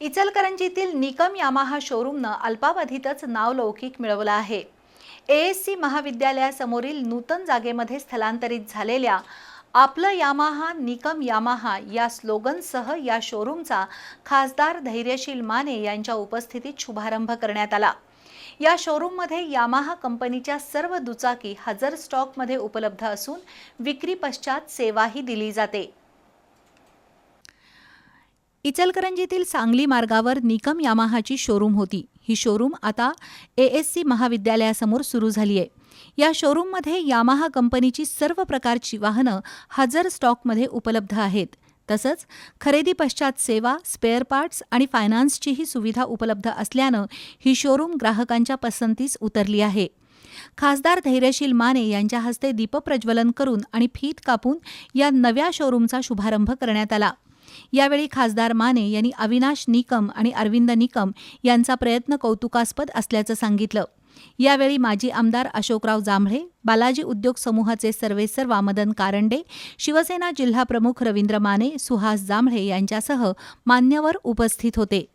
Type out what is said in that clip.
इचलकरंजीतील Nikam Yamaha शोरूमनं अल्पावधीतच नावलौकिक मिळवलं आहे. ए एस सी महाविद्यालयासमोरील नूतन जागेमध्ये स्थलांतरित झालेल्या आपलं यामाहा निकम यामाहा या स्लोगनसह या शोरूमचा खासदार धैर्यशील माने यांच्या उपस्थितीत शुभारंभ करण्यात आला. या शोरूममध्ये यामाहा कंपनीच्या सर्व दुचाकी हजर स्टॉकमध्ये उपलब्ध असून विक्री पश्चात सेवाही दिली जाते. इचलकरंजीतील सांगली मार्गावर निकम यामाहाची शोरूम होती. ही शोरूम आता ए एस सी महाविद्यालयासमोर सुरू झाली आहे या शोरूममध्ये यामाहा कंपनीची सर्व प्रकारची वाहनं हजर स्टॉकमध्ये उपलब्ध आहेत. तसंच खरेदी पश्चात सेवा स्पेअर पार्ट्स आणि फायनान्सचीही सुविधा उपलब्ध असल्यानं ही शोरूम ग्राहकांच्या पसंतीस उतरली आहे. खासदार धैर्यशील माने यांच्या हस्ते दीपप्रज्वलन करून आणि फीत कापून या नव्या शोरूमचा शुभारंभ करण्यात आला. यावेळी खासदार माने यांनी अविनाश निकम आणि अरविंद निकम यांचा प्रयत्न कौतुकास्पद असल्याचं सांगितलं. यावेळी माजी आमदार अशोकराव जांभळे बालाजी उद्योग समूहाचे सर्वेसर्वा मदन कारंडे शिवसेना जिल्हाप्रमुख रवींद्र माने सुहास जांभळे यांच्यासह मान्यवर उपस्थित होते.